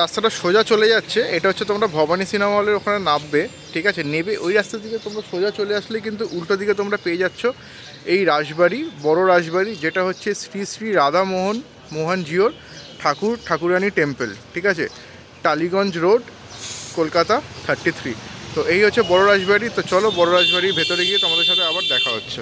রাস্তাটা সোজা চলে যাচ্ছে, এটা হচ্ছে তোমরা ভবানী সিনেমা হলের ওখানে নামবে, ঠিক আছে? নেবে, ওই রাস্তা দিকে তোমরা সোজা চলে আসলে কিন্তু উল্টো দিকে তোমরা পেয়ে যাচ্ছ এই রাজবাড়ি বড় রাজবাড়ি যেটা হচ্ছে শ্রী শ্রী রাধামোহন মোহনজিওর ঠাকুর, ঠাকুরানী টেম্পল, ঠিক আছে? Tollygunge road, Kolkata thirty three তো এই হচ্ছে বড় রাজবাড়ি তো চলো বড় রাজবাড়ির ভেতরে গিয়ে তোমাদের সাথে আবার দেখা হচ্ছে।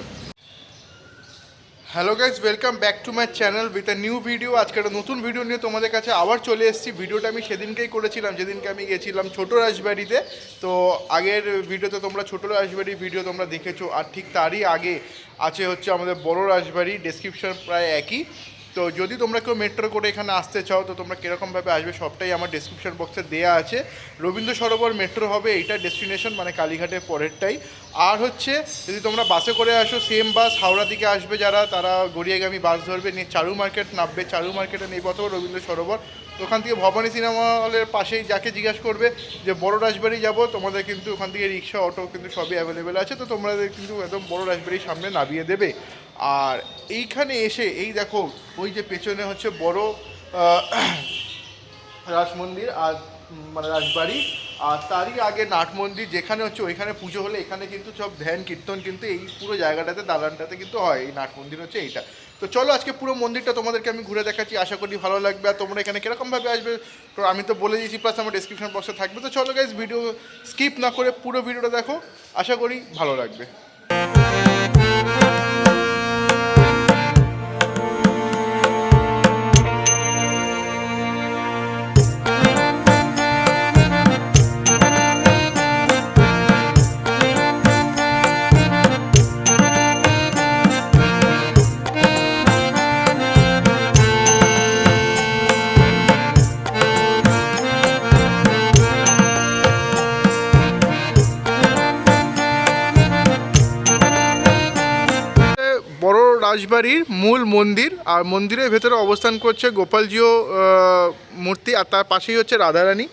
Hello guys welcome back to my channel with a new video আজকে একটা নতুন ভিডিও নিয়ে তোমাদের কাছে আবার চলে এসেছি। ভিডিওটা আমি সেদিনকেই করেছিলাম, যেদিনকে আমি গেছিলাম ছোটো রাজবাড়িতে। তো আগের ভিডিওতে তোমরা ছোটো রাজবাড়ির ভিডিও তোমরা দেখেছ, আর ঠিক তারই আগে আছে হচ্ছে আমাদের বড় রাজবাড়ি ডেসক্রিপশন প্রায় একই। তো যদি তোমরা কেউ মেট্রো করে এখানে আসতে চাও, তো তোমরা কীরকমভাবে আসবে সবটাই আমার ডেসক্রিপশন বক্সে দেওয়া আছে। রবীন্দ্র সরোবর মেট্রো হবে, এইটা ডেস্টিনেশন মানে কালীঘাটের পরেরটাই। আর হচ্ছে, যদি তোমরা বাসে করে আসো সেম বাস হাওড়া দিকে আসবে যারা, তারা গড়িয়াগামী বাস ধরবে, নিয়ে চারু মার্কেট নামবে, চারু মার্কেটে নেই পথ রবীন্দ্র সরোবর। ওখান থেকে ভবানী সিনেমা হলের পাশেই যাকে জিজ্ঞাসা করবে যে, বড় রাজবাড়ি যাব? তোমাদের কিন্তু ওখান থেকে রিক্সা, অটো কিন্তু সবই অ্যাভেলেবেল আছে। তো তোমাদের কিন্তু একদম বড় রাজবাড়ির সামনে নামিয়ে দেবে। আর এইখানে এসে এই দেখো ওই যে পেছনে হচ্ছে বড় আহ, রাজ মন্দির আর মানে রাজবাড়ি। আর তারই আগে নাট মন্দির যেখানে হচ্ছে ওইখানে পুজো হলে এখানে কিন্তু সব ধ্যান কীর্তন কিন্তু এই পুরো জায়গাটাতে দালানটাতে কিন্তু হয়। এই নাট মন্দির হচ্ছে এইটা। তো চলো আজকে পুরো মন্দিরটা তোমাদেরকে আমি ঘুরে দেখাচ্ছি। আশা করি ভালো লাগবে। আর তোমরা এখানে কীরকমভাবে আসবে তো আমি তো বলে দিয়েছি প্লাস আমার ডিসক্রিপশন বক্সে থাকবে। তো চলো গাইজ ভিডিও স্কিপ না করে পুরো ভিডিওটা দেখো। আশা করি ভালো লাগবে। রাজবাড়ির মূল মন্দির, আর মন্দিরের ভেতরে অবস্থান করছে গোপালজিও মূর্তি, আর তার পাশেই হচ্ছে রাধারানী।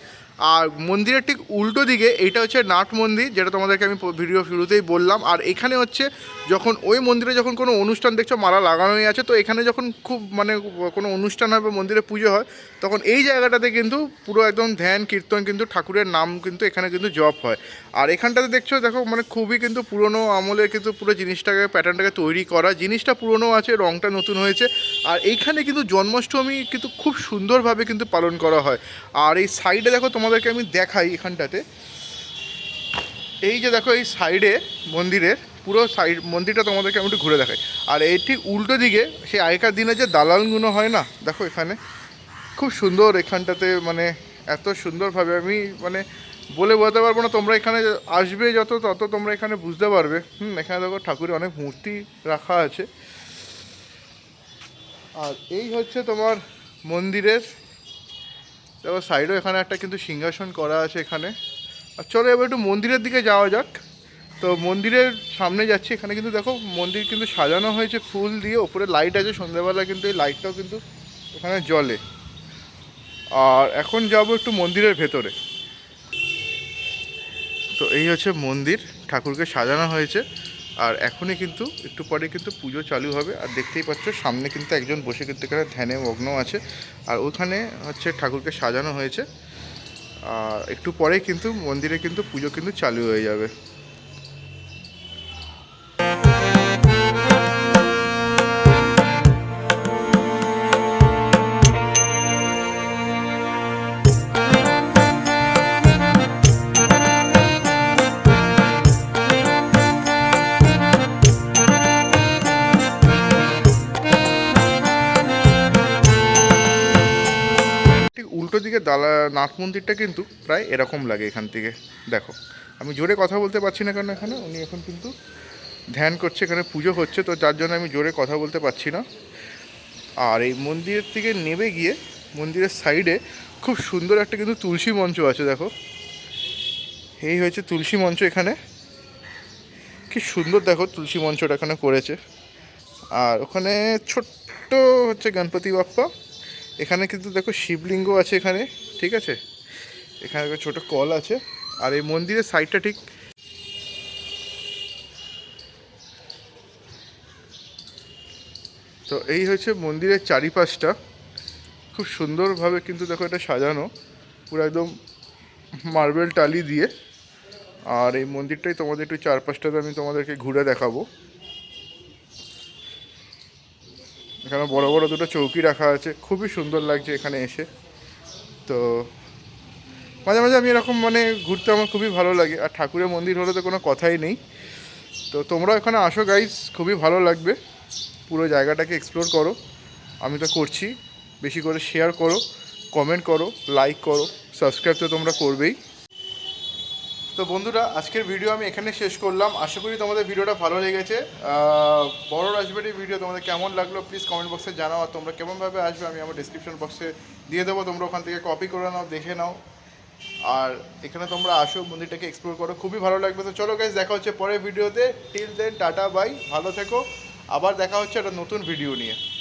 আর মন্দিরের ঠিক উল্টো দিকে এইটা হচ্ছে নাট মন্দির, যেটা তোমাদেরকে আমি ভিডিও শুরুতেই বললাম। আর এখানে হচ্ছে যখন ওই মন্দিরে যখন কোনো অনুষ্ঠান দেখছ, মালা লাগানোই আছে, তো এখানে যখন খুব মানে কোনো অনুষ্ঠান হয় বা মন্দিরে পুজো হয়, তখন এই জায়গাটাতে কিন্তু পুরো একদম ধ্যান, কীর্তন কিন্তু ঠাকুরের নাম কিন্তু এখানে কিন্তু জপ হয়। আর এখানটাতে দেখছ, দেখো মানে খুবই কিন্তু পুরনো আমলের কিন্তু পুরো জিনিসটাকে প্যাটার্নটাকে তৈরি করা। জিনিসটা পুরনো আছে, রংটা নতুন হয়েছে। আর এইখানে কিন্তু জন্মাষ্টমী কিন্তু খুব সুন্দরভাবে কিন্তু পালন করা হয়। আর এই সাইডে দেখো তোমাদেরকে আমি দেখাই এখানটাতে। এই যে দেখো, এই সাইডে মন্দিরের, পুরো সাইড, মন্দিরটা তোমাদেরকে আমি একটু ঘুরে দেখাই। আর এই ঠিক উল্টো দিকে, সেই আগেকার দিনে যে দালালগুলো হয় না, দেখো এখানে, খুব সুন্দর এখানটাতে মানে এত সুন্দরভাবে আমি মানে বলে বোঝাতে পারব না, তোমরা এখানে আসবে যত, তত তোমরা এখানে বুঝতে পারবে। হুম, এখানে দেখো ঠাকুরের অনেক মূর্তি রাখা আছে। আর এই হচ্ছে তোমার মন্দিরের দেখো সাইডেও এখানে একটা কিন্তু সিংহাসন করা আছে এখানে। আর চলো এবার একটু মন্দিরের দিকে যাওয়া যাক। তো মন্দিরের সামনে যাচ্ছি, এখানে কিন্তু দেখো মন্দির কিন্তু সাজানো হয়েছে ফুল দিয়ে, ওপরে লাইট আছে, সন্ধ্যাবেলা কিন্তু এই লাইটটাও কিন্তু এখানে জ্বলে। আর এখন যাব একটু মন্দিরের ভেতরে। তো এই হচ্ছে মন্দির, ঠাকুরকে সাজানো হয়েছে। আর এখনই কিন্তু, একটু পরে কিন্তু পুজো চালু হবে। আর দেখতেই পাচ্ছ, সামনে কিন্তু একজন বসে কিন্তু এখানে ধ্যানে মগ্ন আছে। আর ওখানে হচ্ছে ঠাকুরকে সাজানো হয়েছে। আর একটু পরেই কিন্তু মন্দিরে কিন্তু পুজো কিন্তু চালু হয়ে যাবে। দালা নাথ মন্দিরটা কিন্তু প্রায় এরকম লাগে এখান থেকে। দেখো, আমি জোরে কথা বলতে পারছি না কেন এখানে? উনি এখন কিন্তু ধ্যান করছে, এখানে পুজো হচ্ছে, তো যার জন্য আমি জোরে কথা বলতে পারছি না। আর এই মন্দিরের থেকে নেমে গিয়ে, মন্দিরের সাইডে খুব সুন্দর একটা কিন্তু তুলসী মঞ্চ আছে, দেখো। এই হয়েছে তুলসী মঞ্চ এখানে। কি সুন্দর দেখো তুলসী মঞ্চটা এখানে করেছে। আর ওখানে ছোট্ট হচ্ছে গণপতি বাপ্পা। এখানে কিন্তু দেখো শিবলিঙ্গ আছে এখানে, ঠিক আছে? এখানে একটা ছোট কল আছে, আর এই মন্দিরের সাইডটা ঠিক তো এই হচ্ছে মন্দিরের চারিপাশটা। খুব সুন্দরভাবে কিন্তু দেখো এটা সাজানো, পুরো একদম মার্বেল টালি দিয়ে। আর এই মন্দিরটাই তোমাদের একটু চারপাশটাতে আমি তোমাদেরকে ঘুরে দেখাবো। এখানে বড় বড় দুটো চৌকি রাখা আছে। খুবই সুন্দর লাগছে এখানে এসে। তো মাঝে মাঝে আমি এরকম মানে ঘুরতে আমার খুবই ভালো লাগে। আর ঠাকুরের মন্দির হলে তো কোনো কথাই নেই। তো তোমরা এখানে আসো গাইস খুবই ভালো লাগবে। পুরো জায়গাটাকে এক্সপ্লোর করো। আমি তো করছি। বেশি করে শেয়ার করো কমেন্ট করো লাইক করো সাবস্ক্রাইব তো তোমরা করবেই। তো বন্ধুরা, আজকের ভিডিও আমি এখানে শেষ করলাম। আশা করি তোমাদের ভিডিওটা ভালো লেগেছে। বড় রাজবাড়ির ভিডিও তোমাদের কেমন লাগল প্লিজ কমেন্ট বক্সে জানাও। আর তোমরা কেমনভাবে আসবে, আমি আমার ডিসক্রিপশন বক্সে দিয়ে দেবো। তোমরা ওখান থেকে কপি করে নাও, দেখে নাও। আর এখানে তোমরা আসো, মন্দিরটাকে এক্সপ্লোর করো। খুবই ভালো লাগবে। তো চলো গাইজ দেখা হচ্ছে পরের ভিডিওতে টিল দেন টাটা বাই ভালো থেকো। আবার দেখা হচ্ছে একটা নতুন ভিডিও নিয়ে।